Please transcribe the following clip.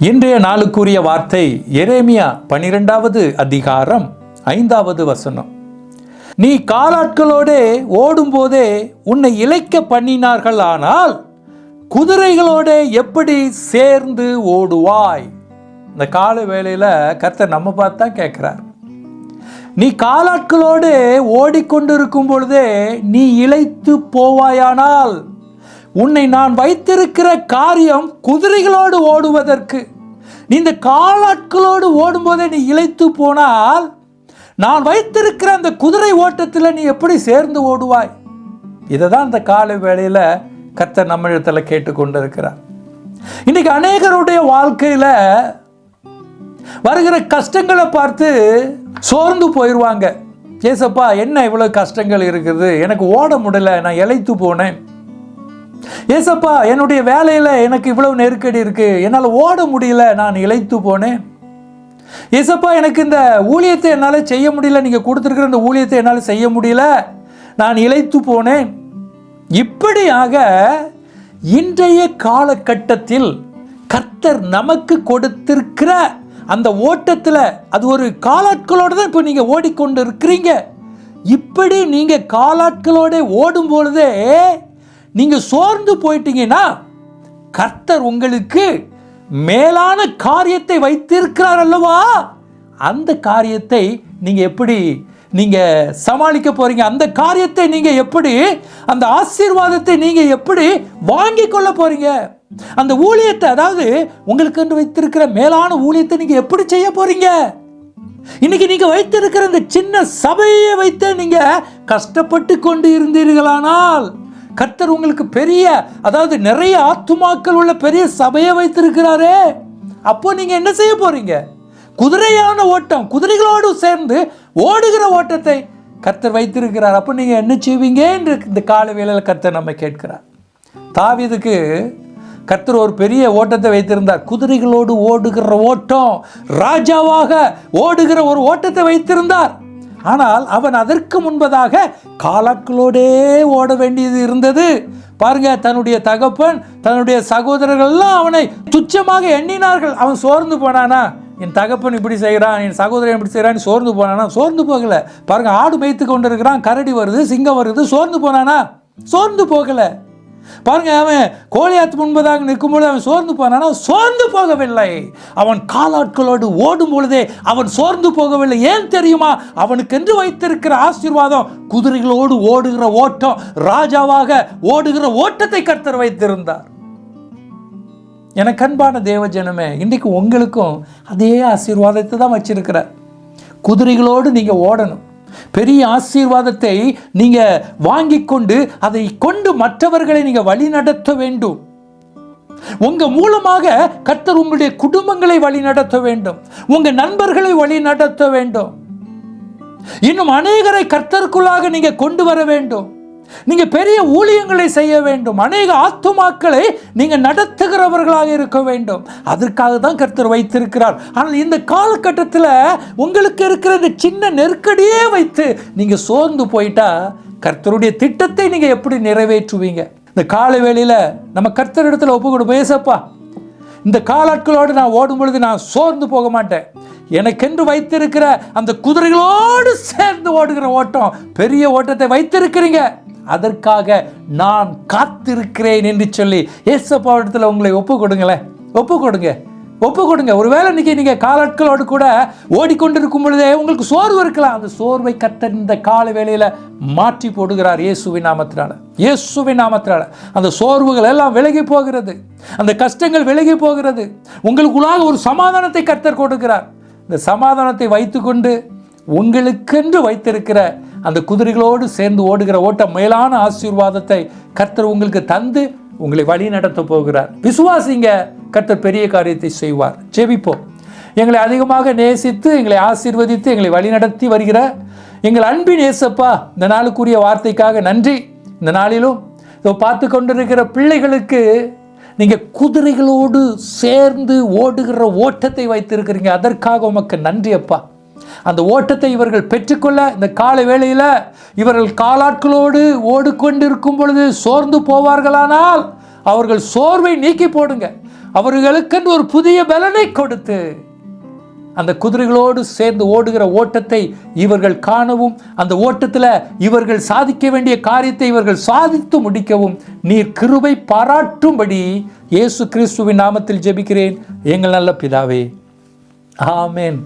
இன்றைய நாளுக்குரிய வார்த்தை எரேமியா பனிரெண்டாவது அதிகாரம் ஐந்தாவது வசனம். நீ காலாட்களோடே ஓடும்போதே உன்னை இழைக்க பண்ணினார்கள் ஆனால் குதிரைகளோடே எப்படி சேர்ந்து ஓடுவாய்? இந்த கால வேளையில் கர்த்தர் நம்ம பார்த்து தான் கேட்குறார். நீ காலாட்களோடு ஓடிக்கொண்டிருக்கும் பொழுதே நீ இழைத்து போவாயானால் உன்னை நான் வைத்திருக்கிற காரியம் குதிரைகளோடு ஓடுவதற்கு. நீ இந்த காலாட்களோடு ஓடும்போதே நீ இழைத்து போனால் நான் வைத்திருக்கிற அந்த குதிரை ஓட்டத்தில் நீ எப்படி சேர்ந்து ஓடுவாய்? இதை தான் இந்த காலை வேளையில் கர்த்தர் நம்மிடத்தில் கேட்டுக்கொண்டிருக்கிறார். இன்னைக்கு அநேகருடைய வாழ்க்கையில் வருகிற கஷ்டங்களை பார்த்து சோர்ந்து போயிடுவாங்க ஏசப்பா என்ன இவ்வளோ கஷ்டங்கள் இருக்குது? எனக்கு ஓட முடியல நான் இழைத்து போனேன். ஏசப்பா என்னுடைய வேலையில் எனக்கு இவ்வளவு நெருக்கடி இருக்கு. என்னால் ஓட முடியல நான் இழைத்து போனேன். ஏசப்பா எனக்கு இந்த ஊழியத்தை என்னால் செய்ய முடியல. நீங்கள் கொடுத்துருக்குற இந்த ஊழியத்தை என்னால் செய்ய முடியல. நான் இழைத்து போனேன். இப்படியாக இன்றைய காலகட்டத்தில் கர்த்தர் நமக்கு கொடுத்திருக்கிற அந்த ஓட்டத்தில் அது ஒரு காலாட்களோடு தான் இப்போ நீங்கள் ஓடிக்கொண்டு இருக்கிறீங்க இப்படி நீங்கள் காலாட்களோட ஓடும் பொழுதே நீங்கள் சோர்ந்து போயிட்டீங்கன்னா கர்த்தர் உங்களுக்கு மேலான காரியத்தை வைத்திருக்கிறார் அல்லவா? அந்த காரியத்தை நீங்கள் எப்படி நீங்கள் சமாளிக்க போகிறீங்க அந்த காரியத்தை நீங்கள் எப்படி அந்த ஆசீர்வாதத்தை நீங்கள் எப்படி வாங்கி கொள்ள போகிறீங்க அந்த ஊழியத்தை அதாவது உங்களுக்கு என்று வைத்திருக்கிற மேலான ஊழியத்தை நீங்கள் எப்படி செய்ய போகிறீங்க இன்னைக்கு நீங்கள் வைத்திருக்கிற இந்த சின்ன சபையை வைத்து நீங்கள் கஷ்டப்பட்டு கொண்டு இருந்தீர்களானால் கர்த்தர் உங்களுக்கு பெரிய அதாவது நிறைய ஆத்துமாக்கள் உள்ள பெரிய சபையை வைத்திருக்கிறாரே. அப்போ நீங்க என்ன செய்ய போறீங்க? குதிரையான ஓட்டம் குதிரைகளோடு சேர்ந்து ஓடுகிற ஓட்டத்தை கர்த்தர் வைத்திருக்கிறார். அப்போ நீங்க என்ன செய்வீங்க என்று இந்த கால வேளையில் கர்த்தர் நம்ம கேட்கிறார். தாவிதுக்கு கர்த்தர் ஒரு பெரிய ஓட்டத்தை வைத்திருந்தார். குதிரைகளோடு ஓடுகிற ஓட்டம் ராஜாவாக ஓடுகிற ஒரு ஓட்டத்தை வைத்திருந்தார். ஆனால் அவன் அதற்கு முன்பதாக காலாட்களோடே ஓட வேண்டியது இருந்தது. பாருங்க தன்னுடைய தகப்பன் தன்னுடைய சகோதரர்கள்லாம் அவனை துச்சமாக எண்ணினார்கள். அவன் சோர்ந்து போனானா? என் தகப்பன் இப்படி செய்கிறான் என் சகோதரன் இப்படி செய்கிறான் சோர்ந்து போனானா? சோர்ந்து போகல. பாருங்க ஆடு மேய்த்து கொண்டு இருக்கிறான் கரடி வருது சிங்கம் வருது சோர்ந்து போனானா? சோர்ந்து போகலை. பாருங்க அவன் கோலியாத்து முன்பதாக நிற்கும்போது அவன் சோர்ந்து போனானா. சோர்ந்து போகவில்லை. அவன் காலாட்களோடு ஓடும் பொழுதே அவன் சோர்ந்து போகவில்லை. ஏன் தெரியுமா? அவனுக்கென்று வைத்திருக்கிற ஆசீர்வாதம் குதிரைகளோடு ஓடுகிற ஓட்டம் ராஜாவாக ஓடுகிற ஓட்டத்தை கர்த்தர் வைத்திருந்தார். எனக்கு அன்பான தேவஜனமே இன்றைக்கு உங்களுக்கும் அதே ஆசீர்வாதத்தை தான் வச்சிருக்கிறார். குதிரைகளோடு நீங்கள் ஓடணும். பெரிய ஆசீர்வாதத்தை நீங்கள் வாங்கி கொண்டு அதை கொண்டு மற்றவர்களை நீங்கள் வழிநடத்த வேண்டும். உங்க மூலமாக கர்த்தர் உங்களுடைய குடும்பங்களை வழி நடத்த வேண்டும். உங்க நண்பர்களை வழி நடத்த வேண்டும். இன்னும் அநேகரை கர்த்தருக்குள்ளாக நீங்க கொண்டு வர வேண்டும். நீங்க பெரிய ஊழியங்களை செய்ய வேண்டும். அநேக ஆத்துமாக்களை நீங்கள் நடத்துகிறவர்களாக இருக்க வேண்டும். அதற்காக தான் கர்த்தர் வைத்திருக்கிறார். ஆனால் இந்த காலகட்டத்தில் உங்களுக்கு இருக்கிற இந்த சின்ன நெருக்கடியே வைத்து நீங்க சோர்ந்து போயிட்டா கர்த்தருடைய திட்டத்தை நீங்க எப்படி நிறைவேற்றுவீங்க? இந்த காலை வேளையில் நம்ம கர்த்தரிடத்தில் ஒப்பு கொடு பேசப்பா இந்த காலாட்களோடு நான் ஓடும் பொழுது நான் சோர்ந்து போக மாட்டேன். எனக்கென்று வைத்திருக்கிற அந்த குதிரைகளோடு சேர்ந்து ஓடுகிற ஓட்டம் பெரிய ஓட்டத்தை வைத்திருக்கிறீங்க. அதற்காக நான் காத்திருக்கிறேன் என்று சொல்லி ஏசப்பா இடத்துல உங்களை ஒப்பு கொடுங்களேன் ஒப்பு கொடுங்க ஒப்பு கொடுங்க ஒருவேளை இன்னைக்கு நீங்கள் காலாட்களோடு கூட ஓடிக்கொண்டிருக்கும் பொழுதே உங்களுக்கு சோர்வு இருக்கலாம். அந்த சோர்வை கத்த இந்த கால வேளையில் மாற்றி போடுகிறார் இயேசுவின் நாமத்தினால. இயேசுவின் நாமத்தினால. அந்த சோர்வுகள் எல்லாம் விலகி போகிறது. அந்த கஷ்டங்கள் விலகி போகிறது. உங்களுக்குள்ளாக ஒரு சமாதானத்தை கர்த்தர் கொடுக்கிறார். இந்த சமாதானத்தை வைத்துக்கொண்டு உங்களுக்கென்று வைத்திருக்கிற அந்த குதிரைகளோடு சேர்ந்து ஓடுகிற ஓட்டம் மேலான ஆசீர்வாதத்தை கர்த்தர் உங்களுக்கு தந்து உங்களை வழி நடத்த போகிறார். விசுவாசிங்க கர்த்தர் பெரிய காரியத்தை செய்வார். ஜெபிப்போம். எங்களை அதிகமாக நேசித்து எங்களை ஆசீர்வதித்து எங்களை வழிநடத்தி வருகிற எங்கள் அன்பின் ஏசப்பா இந்த நாளுக்குரிய வார்த்தைக்காக நன்றி. இந்த நாளிலும் இதோ பார்த்து கொண்டிருக்கிற பிள்ளைகளுக்கு நீங்கள் குதிரைகளோடு சேர்ந்து ஓடுகிற ஓட்டத்தை வைத்திருக்கிறீங்க. அதற்காக உமக்கு நன்றி அப்பா. அந்த ஓட்டத்தை இவர்கள் பெற்றுக்கொள்ள இந்த கால வேளையில் இவர்கள் காலாட்களோடு ஓடிக்கொண்டிருக்கும் பொழுது சோர்ந்து போவார்களானால் அவர்கள் சோர்வை நீக்கி போடுங்க. அவர்களுக்கென்று ஒரு புதிய பலனை கொடுத்து அந்த குதிரைகளோடு சேர்ந்து ஓடுகிற ஓட்டத்தை இவர்கள் காணவும் அந்த ஓட்டத்தில் இவர்கள் சாதிக்க வேண்டிய காரியத்தை இவர்கள் சாதித்து முடிக்கவும் நீர் கிருபை பாராட்டும்படி இயேசு கிறிஸ்துவின் நாமத்தில் ஜெபிக்கிறேன். எங்கள் நல்ல பிதாவே ஆமேன்.